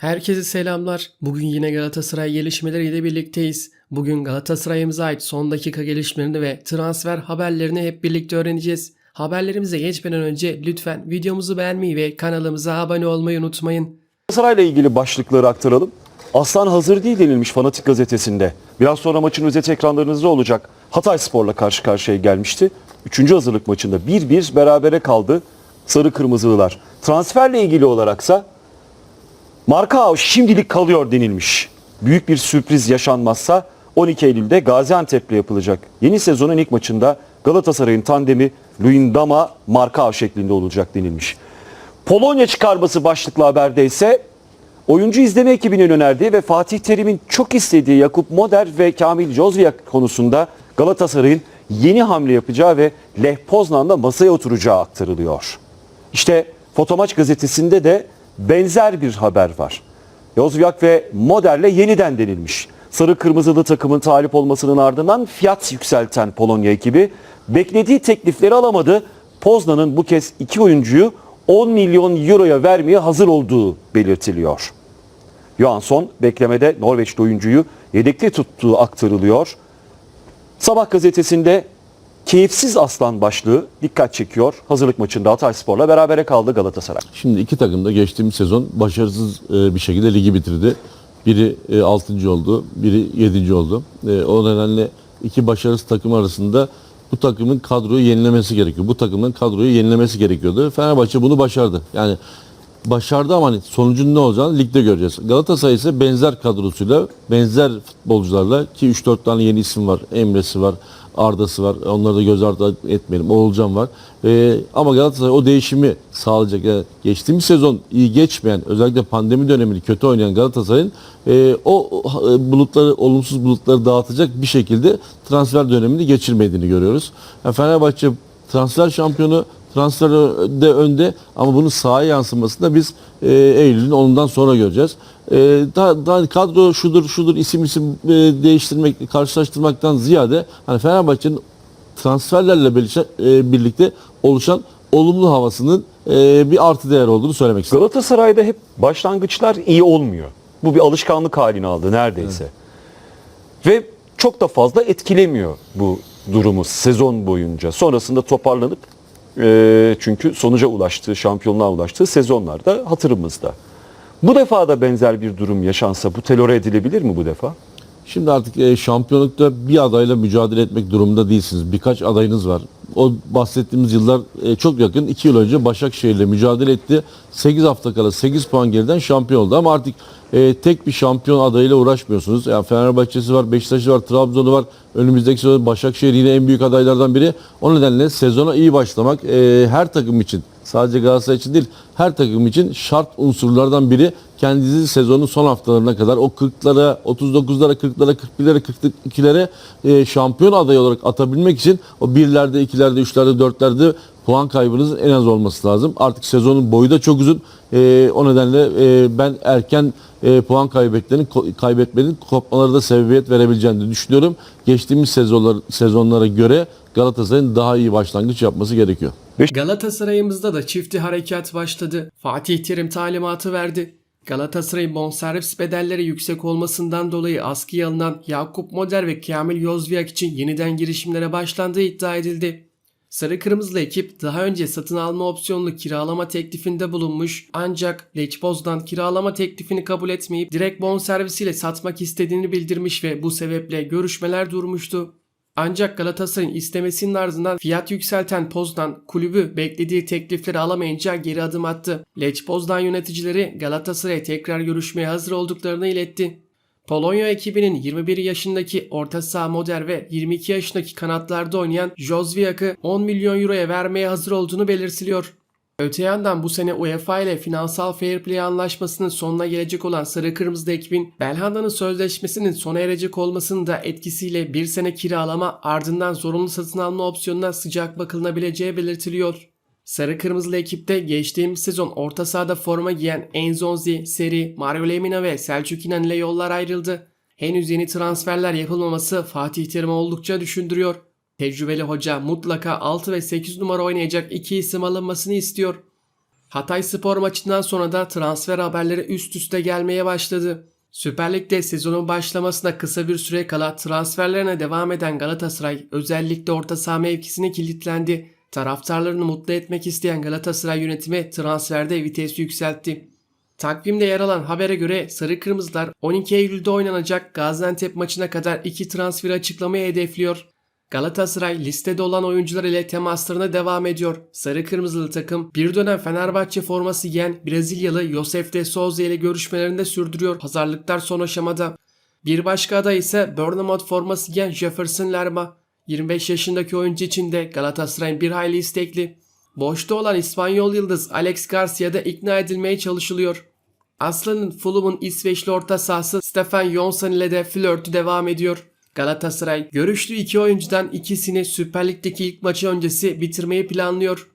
Herkese selamlar. Bugün yine Galatasaray gelişmeleriyle birlikteyiz. Bugün Galatasaray'ımıza ait son dakika gelişmelerini ve transfer haberlerini hep birlikte öğreneceğiz. Haberlerimize geçmeden önce lütfen videomuzu beğenmeyi ve kanalımıza abone olmayı unutmayın. Galatasaray'la ilgili başlıkları aktaralım. Aslan hazır değil denilmiş Fanatik gazetesinde. Biraz sonra maçın özet ekranlarınızda olacak. Hatay Spor'la karşı karşıya gelmişti. Üçüncü hazırlık maçında 1-1 berabere kaldı Sarı Kırmızılılar. Transferle ilgili olaraksa Marka şimdilik kalıyor denilmiş. Büyük bir sürpriz yaşanmazsa 12 Eylül'de Gaziantep'le yapılacak. Yeni sezonun ilk maçında Galatasaray'ın tandemi Luyendama Marka şeklinde olacak denilmiş. Polonya çıkarması başlıklı haberde ise oyuncu izleme ekibinin önerdiği ve Fatih Terim'in çok istediği Yakup Moder ve Kamil Jozviak konusunda Galatasaray'ın yeni hamle yapacağı ve Lech Poznan'da masaya oturacağı aktarılıyor. İşte Fotomaç gazetesinde de benzer bir haber var. Jozviak ve Moder'le yeniden denilmiş. Sarı kırmızılı takımın talip olmasının ardından fiyat yükselten Polonya ekibi beklediği teklifleri alamadı. Poznan'ın bu kez iki oyuncuyu 10 milyon euroya vermeye hazır olduğu belirtiliyor. Johansson beklemede Norveçli oyuncuyu yedekte tuttuğu aktarılıyor. Sabah gazetesinde keyifsiz aslan başlığı dikkat çekiyor. Hazırlık maçında Hatayspor'la berabere kaldı Galatasaray. Şimdi iki takım da geçtiğimiz sezon başarısız e, bir şekilde ligi bitirdi. Biri 6. oldu, biri 7. oldu. E, O nedenle iki başarısız takım arasında bu takımın kadroyu yenilemesi gerekiyor. Bu takımın kadroyu yenilemesi gerekiyordu. Fenerbahçe bunu başardı. Yani başardı ama hani sonucun ne olacağını ligde göreceğiz. Galatasaray ise benzer kadrosuyla, benzer futbolcularla ki 3-4 tane yeni isim var. Emre'si var, Arda'sı var. Onları da göz ardı etmeyelim. Oğulcan var. Ee, ama Galatasaray o değişimi sağlayacak. Yani geçtiğimiz sezon iyi geçmeyen, özellikle pandemi dönemini kötü oynayan Galatasaray'ın e, o, e, bulutları, olumsuz bulutları dağıtacak bir şekilde transfer dönemini geçirmediğini görüyoruz. Yani Fenerbahçe transfer şampiyonu transferde önde ama bunun sahaya yansımasında biz e, Eylül'ün onundan sonra göreceğiz. E, daha, daha kadro şudur şudur isim isim e, değiştirmek, karşılaştırmaktan ziyade hani Fenerbahçe'nin transferlerle birlikte, e, birlikte oluşan olumlu havasının e, bir artı değer olduğunu söylemek istiyorum. Galatasaray'da hep başlangıçlar iyi olmuyor. Bu bir alışkanlık halini aldı neredeyse. Ve çok da fazla etkilemiyor bu durumu sezon boyunca. Sonrasında toparlanıp e, çünkü sonuca ulaştığı, şampiyonluğa ulaştığı sezonlarda hatırımızda. Bu defa da benzer bir durum yaşansa bu telore edilebilir mi bu defa? Şimdi artık e, şampiyonlukta bir adayla mücadele etmek durumunda değilsiniz. Birkaç adayınız var. O bahsettiğimiz yıllar e, çok yakın. 2 yıl önce Başakşehir'le mücadele etti. 8 hafta kala 8 puan geriden şampiyon oldu. Ama artık e, tek bir şampiyon adayıyla uğraşmıyorsunuz. Yani Fenerbahçe'si var, Beşiktaş'ı var, Trabzon'u var. Önümüzdeki sezon Başakşehir yine en büyük adaylardan biri. O nedenle sezona iyi başlamak e, her takım için sadece Galatasaray için değil her takım için şart unsurlardan biri kendinizi sezonun son haftalarına kadar o 40'lara, 39'lara, 40'lara, 41'lere, 42'lere e, şampiyon adayı olarak atabilmek için o birlerde, ikilerde, üçlerde, dörtlerde puan kaybınızın en az olması lazım. Artık sezonun boyu da çok uzun. E, o nedenle e, ben erken e, puan kaybetmenin, kaybetmenin kopmaları da sebebiyet verebileceğini düşünüyorum. Geçtiğimiz sezonlar, sezonlara göre Galatasaray'ın daha iyi başlangıç yapması gerekiyor. Galatasaray'ımızda da çifti harekat başladı. Fatih Terim talimatı verdi. Galatasaray'ın bonservis bedelleri yüksek olmasından dolayı askıya alınan Yakup Moder ve Kamil Yozviak için yeniden girişimlere başlandığı iddia edildi. Sarı Kırmızılı ekip daha önce satın alma opsiyonlu kiralama teklifinde bulunmuş ancak Lechpoz'dan kiralama teklifini kabul etmeyip direkt bonservisiyle satmak istediğini bildirmiş ve bu sebeple görüşmeler durmuştu. Ancak Galatasaray'ın istemesinin ardından fiyat yükselten Poznan kulübü beklediği teklifleri alamayınca geri adım attı. Lech Poznan yöneticileri Galatasaray'a tekrar görüşmeye hazır olduklarını iletti. Polonya ekibinin 21 yaşındaki orta saha Moder ve 22 yaşındaki kanatlarda oynayan Jozviak'ı 10 milyon euroya vermeye hazır olduğunu belirtiliyor. Öte yandan bu sene UEFA ile finansal fair play anlaşmasının sonuna gelecek olan Sarı Kırmızı ekibin Belhanda'nın sözleşmesinin sona erecek olmasının da etkisiyle bir sene kiralama ardından zorunlu satın alma opsiyonuna sıcak bakılınabileceği belirtiliyor. Sarı Kırmızılı ekipte geçtiğimiz sezon orta sahada forma giyen Enzonzi, Seri, Mario Lemina ve Selçuk İnan ile yollar ayrıldı. Henüz yeni transferler yapılmaması Fatih Terim'i oldukça düşündürüyor. Tecrübeli hoca mutlaka 6 ve 8 numara oynayacak iki isim alınmasını istiyor. Hatay Spor maçından sonra da transfer haberleri üst üste gelmeye başladı. Süper Lig'de sezonun başlamasına kısa bir süre kala transferlerine devam eden Galatasaray özellikle orta saha mevkisine kilitlendi. Taraftarlarını mutlu etmek isteyen Galatasaray yönetimi transferde vites yükseltti. Takvimde yer alan habere göre Sarı Kırmızılar 12 Eylül'de oynanacak Gaziantep maçına kadar iki transferi açıklamayı hedefliyor. Galatasaray listede olan oyuncular ile temaslarına devam ediyor. Sarı Kırmızılı takım bir dönem Fenerbahçe forması giyen Brezilyalı Josef de Souza ile görüşmelerini de sürdürüyor. Pazarlıklar son aşamada. Bir başka aday ise Bournemouth forması giyen Jefferson Lerma. 25 yaşındaki oyuncu için de Galatasaray'ın bir hayli istekli. Boşta olan İspanyol yıldız Alex Garcia da ikna edilmeye çalışılıyor. Aslan'ın Fulham'ın İsveçli orta sahası Stefan Jonsson ile de flörtü devam ediyor. Galatasaray görüştüğü iki oyuncudan ikisini Süper Lig'deki ilk maçı öncesi bitirmeyi planlıyor.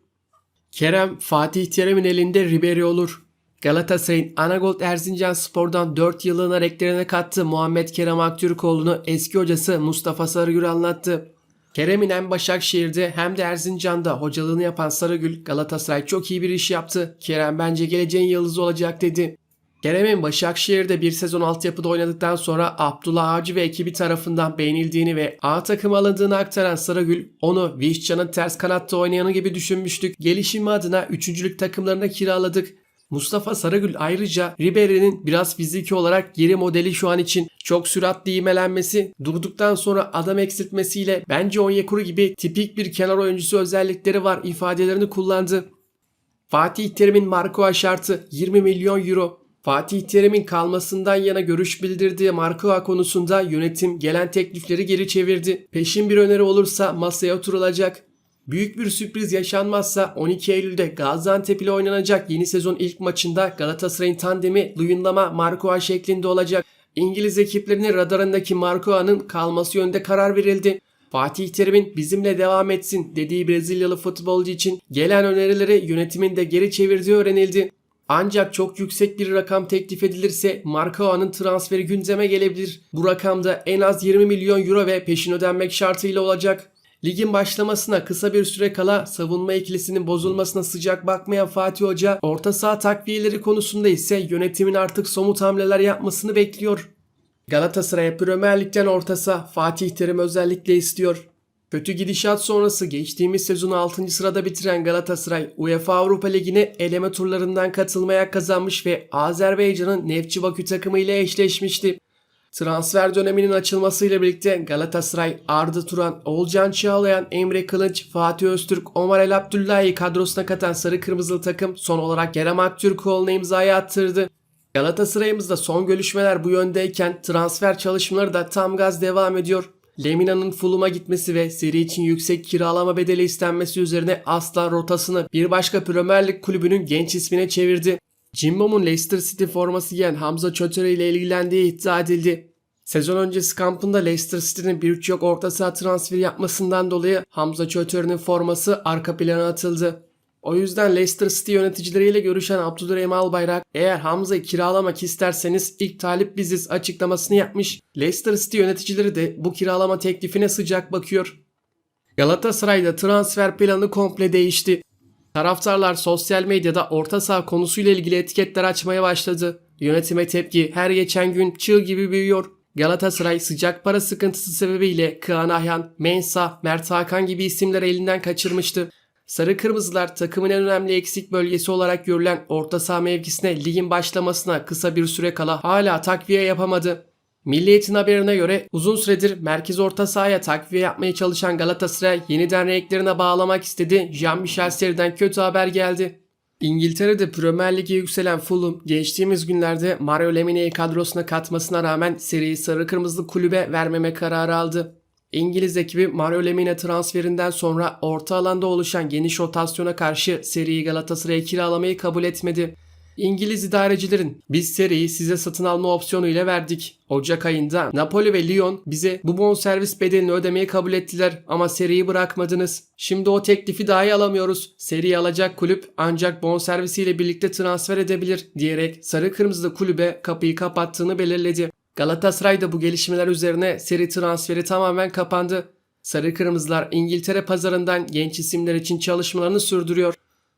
Kerem Fatih Terim'in elinde Ribery olur. Galatasaray'ın Anagol Erzincan Spor'dan 4 yıllığına reklerine kattığı Muhammed Kerem Aktürkoğlu'nu eski hocası Mustafa Sarıgül anlattı. Kerem'in hem Başakşehir'de hem de Erzincan'da hocalığını yapan Sarıgül Galatasaray çok iyi bir iş yaptı. Kerem bence geleceğin yıldızı olacak dedi. Kerem'in Başakşehir'de bir sezon altyapıda oynadıktan sonra Abdullah Avcı ve ekibi tarafından beğenildiğini ve A takıma alındığını aktaran Sarıgül onu Vişcan'ın ters kanatta oynayanı gibi düşünmüştük. Gelişimi adına üçüncülük takımlarına kiraladık. Mustafa Sarıgül ayrıca Ribery'nin biraz fiziki olarak geri modeli şu an için çok süratli imelenmesi, durduktan sonra adam eksiltmesiyle bence Onyekuru gibi tipik bir kenar oyuncusu özellikleri var ifadelerini kullandı. Fatih Terim'in Marco şartı 20 milyon euro. Fatih Terim'in kalmasından yana görüş bildirdiği Marco konusunda yönetim gelen teklifleri geri çevirdi. Peşin bir öneri olursa masaya oturulacak. Büyük bir sürpriz yaşanmazsa 12 Eylül'de Gaziantep ile oynanacak yeni sezon ilk maçında Galatasaray'ın tandemi Luyendama Marco şeklinde olacak. İngiliz ekiplerinin radarındaki Marco'nun kalması yönünde karar verildi. Fatih Terim'in bizimle devam etsin dediği Brezilyalı futbolcu için gelen önerileri yönetimin de geri çevirdiği öğrenildi. Ancak çok yüksek bir rakam teklif edilirse Marcao'nun transferi gündeme gelebilir. Bu rakamda en az 20 milyon euro ve peşin ödenmek şartıyla olacak. Ligin başlamasına kısa bir süre kala savunma ikilisinin bozulmasına sıcak bakmayan Fatih Hoca orta saha takviyeleri konusunda ise yönetimin artık somut hamleler yapmasını bekliyor. Galatasaray'a Premier Lig'den orta saha Fatih Terim özellikle istiyor. Kötü gidişat sonrası geçtiğimiz sezonu 6. sırada bitiren Galatasaray UEFA Avrupa Ligi'ne eleme turlarından katılmaya kazanmış ve Azerbaycan'ın Neftçi Bakü takımı ile eşleşmişti. Transfer döneminin açılmasıyla birlikte Galatasaray, Arda Turan, Olcan Çağlayan, Emre Kılıç, Fatih Öztürk, Omar El Abdullahi kadrosuna katan Sarı Kırmızılı takım son olarak Kerem Aktürkoğlu'na imzayı attırdı. Galatasaray'ımızda son görüşmeler bu yöndeyken transfer çalışmaları da tam gaz devam ediyor. Lemina'nın Fulham'a gitmesi ve seri için yüksek kiralama bedeli istenmesi üzerine Aslan rotasını bir başka Premier Lig kulübünün genç ismine çevirdi. Cimbom'un Leicester City forması giyen Hamza Çötere ile ilgilendiği iddia edildi. Sezon öncesi kampında Leicester City'nin birçok orta saha transferi yapmasından dolayı Hamza Çötere'nin forması arka plana atıldı. O yüzden Leicester City yöneticileriyle görüşen Abdülrahim Albayrak eğer Hamza'yı kiralamak isterseniz ilk talip biziz açıklamasını yapmış. Leicester City yöneticileri de bu kiralama teklifine sıcak bakıyor. Galatasaray'da transfer planı komple değişti. Taraftarlar sosyal medyada orta saha konusuyla ilgili etiketler açmaya başladı. Yönetime tepki her geçen gün çığ gibi büyüyor. Galatasaray sıcak para sıkıntısı sebebiyle Kaan Ayhan, Mensah, Mert Hakan gibi isimleri elinden kaçırmıştı. Sarı Kırmızılar takımın en önemli eksik bölgesi olarak görülen orta saha mevkisine ligin başlamasına kısa bir süre kala hala takviye yapamadı. Milliyet'in haberine göre uzun süredir merkez orta sahaya takviye yapmaya çalışan Galatasaray yeniden renklerine bağlamak istedi. Jean-Michel Seri'den kötü haber geldi. İngiltere'de Premier Lig'e yükselen Fulham geçtiğimiz günlerde Mario Lemine'yi kadrosuna katmasına rağmen seriyi sarı kırmızılı kulübe vermeme kararı aldı. İngiliz ekibi Mario Lemine transferinden sonra orta alanda oluşan geniş rotasyona karşı seriyi Galatasaray'a kiralamayı kabul etmedi. İngiliz idarecilerin biz seriyi size satın alma opsiyonu ile verdik. Ocak ayında Napoli ve Lyon bize bu bonservis bedelini ödemeyi kabul ettiler ama seriyi bırakmadınız. Şimdi o teklifi dahi alamıyoruz. Seriyi alacak kulüp ancak bonservisiyle birlikte transfer edebilir diyerek sarı kırmızılı kulübe kapıyı kapattığını belirledi. Galatasaray da bu gelişmeler üzerine seri transferi tamamen kapandı. Sarı Kırmızılar İngiltere pazarından genç isimler için çalışmalarını sürdürüyor.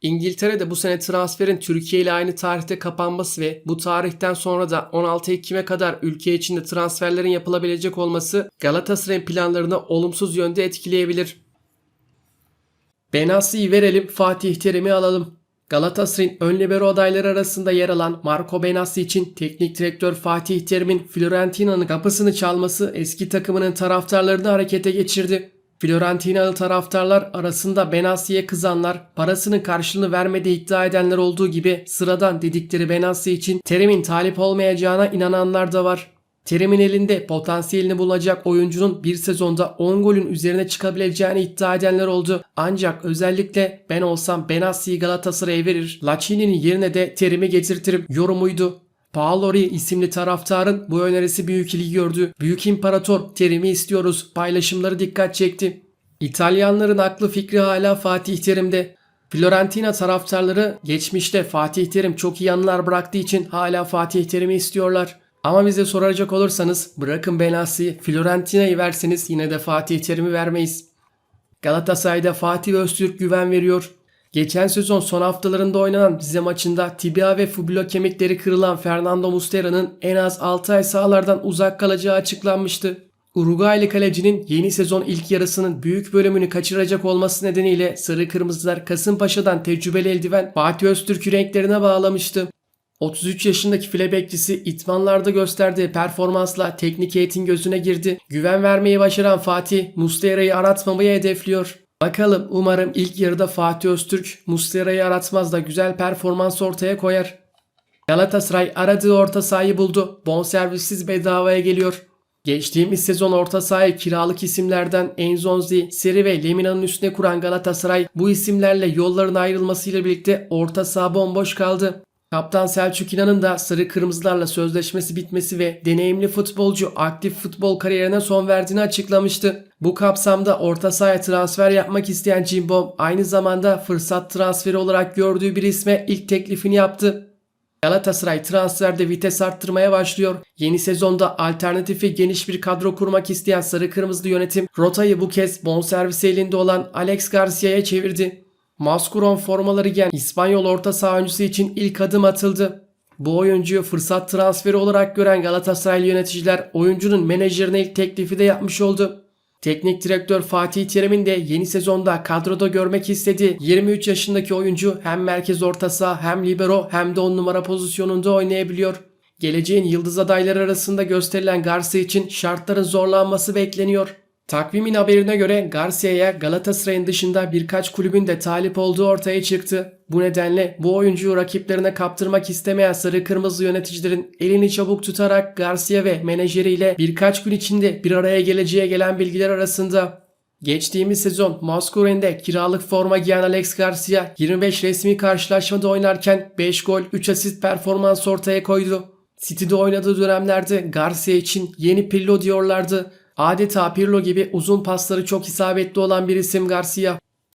İngiltere'de bu sene transferin Türkiye ile aynı tarihte kapanması ve bu tarihten sonra da 16 Ekim'e kadar ülke içinde transferlerin yapılabilecek olması Galatasaray'ın planlarını olumsuz yönde etkileyebilir. Benasi'yi verelim, Fatih Terim'i alalım. Galatasaray'ın ön libero adayları arasında yer alan Marco Benassi için teknik direktör Fatih Terim'in Fiorentina'nın kapısını çalması eski takımının taraftarlarını harekete geçirdi. Fiorentinalı taraftarlar arasında Benassi'ye kızanlar, parasının karşılığını vermediği iddia edenler olduğu gibi sıradan dedikleri Benassi için Terim'in talip olmayacağına inananlar da var. Terim'in elinde potansiyelini bulacak oyuncunun bir sezonda 10 golün üzerine çıkabileceğini iddia edenler oldu. Ancak özellikle ben olsam Benassi'yi Galatasaray'a verir, Lacini'nin yerine de Terim'i getirtirim yorumuydu. Paolori isimli taraftarın bu önerisi büyük ilgi gördü. Büyük İmparator Terim'i istiyoruz paylaşımları dikkat çekti. İtalyanların aklı fikri hala Fatih Terim'de. Fiorentina taraftarları geçmişte Fatih Terim çok iyi anılar bıraktığı için hala Fatih Terim'i istiyorlar. Ama bize soracak olursanız bırakın Benassi'yi Fiorentina'yı verseniz yine de Fatih Terim'i vermeyiz. Galatasaray'da Fatih Öztürk güven veriyor. Geçen sezon son haftalarında oynanan Rize maçında tibia ve fibula kemikleri kırılan Fernando Mustera'nın en az 6 ay sahalardan uzak kalacağı açıklanmıştı. Uruguaylı kalecinin yeni sezon ilk yarısının büyük bölümünü kaçıracak olması nedeniyle Sarı Kırmızılar Kasımpaşa'dan tecrübeli eldiven Fatih Öztürk'ü renklerine bağlamıştı. 33 yaşındaki file bekçisi itmanlarda gösterdiği performansla teknik heyetin gözüne girdi. Güven vermeyi başaran Fatih Mustera'yı aratmamayı hedefliyor. Bakalım umarım ilk yarıda Fatih Öztürk Mustera'yı aratmaz da güzel performans ortaya koyar. Galatasaray aradığı orta sahayı buldu. Bonservissiz bedavaya geliyor. Geçtiğimiz sezon orta sahayı kiralık isimlerden Enzonzi, Seri ve Lemina'nın üstüne kuran Galatasaray bu isimlerle yolların ayrılmasıyla birlikte orta saha bomboş kaldı. Kaptan Selçuk İnan'ın da sarı kırmızılarla sözleşmesi bitmesi ve deneyimli futbolcu aktif futbol kariyerine son verdiğini açıklamıştı. Bu kapsamda orta sahaya transfer yapmak isteyen Cimbom aynı zamanda fırsat transferi olarak gördüğü bir isme ilk teklifini yaptı. Galatasaray transferde vites arttırmaya başlıyor. Yeni sezonda alternatifi geniş bir kadro kurmak isteyen sarı kırmızılı yönetim rotayı bu kez bonservisi elinde olan Alex Garcia'ya çevirdi. Maskuron formaları giyen İspanyol orta saha oyuncusu için ilk adım atıldı. Bu oyuncuyu fırsat transferi olarak gören Galatasaraylı yöneticiler oyuncunun menajerine ilk teklifi de yapmış oldu. Teknik direktör Fatih Terim'in de yeni sezonda kadroda görmek istediği 23 yaşındaki oyuncu hem merkez orta saha hem libero hem de 10 numara pozisyonunda oynayabiliyor. Geleceğin yıldız adayları arasında gösterilen Garcia için şartların zorlanması bekleniyor. Takvimin haberine göre Garcia'ya Galatasaray'ın dışında birkaç kulübün de talip olduğu ortaya çıktı. Bu nedenle bu oyuncuyu rakiplerine kaptırmak istemeyen sarı kırmızı yöneticilerin elini çabuk tutarak Garcia ve menajeriyle birkaç gün içinde bir araya geleceğe gelen bilgiler arasında. Geçtiğimiz sezon Maskuren'de kiralık forma giyen Alex Garcia 25 resmi karşılaşmada oynarken 5 gol 3 asist performans ortaya koydu. City'de oynadığı dönemlerde Garcia için yeni Pirlo diyorlardı. Adeta Pirlo gibi uzun pasları çok isabetli olan bir isim Garcia.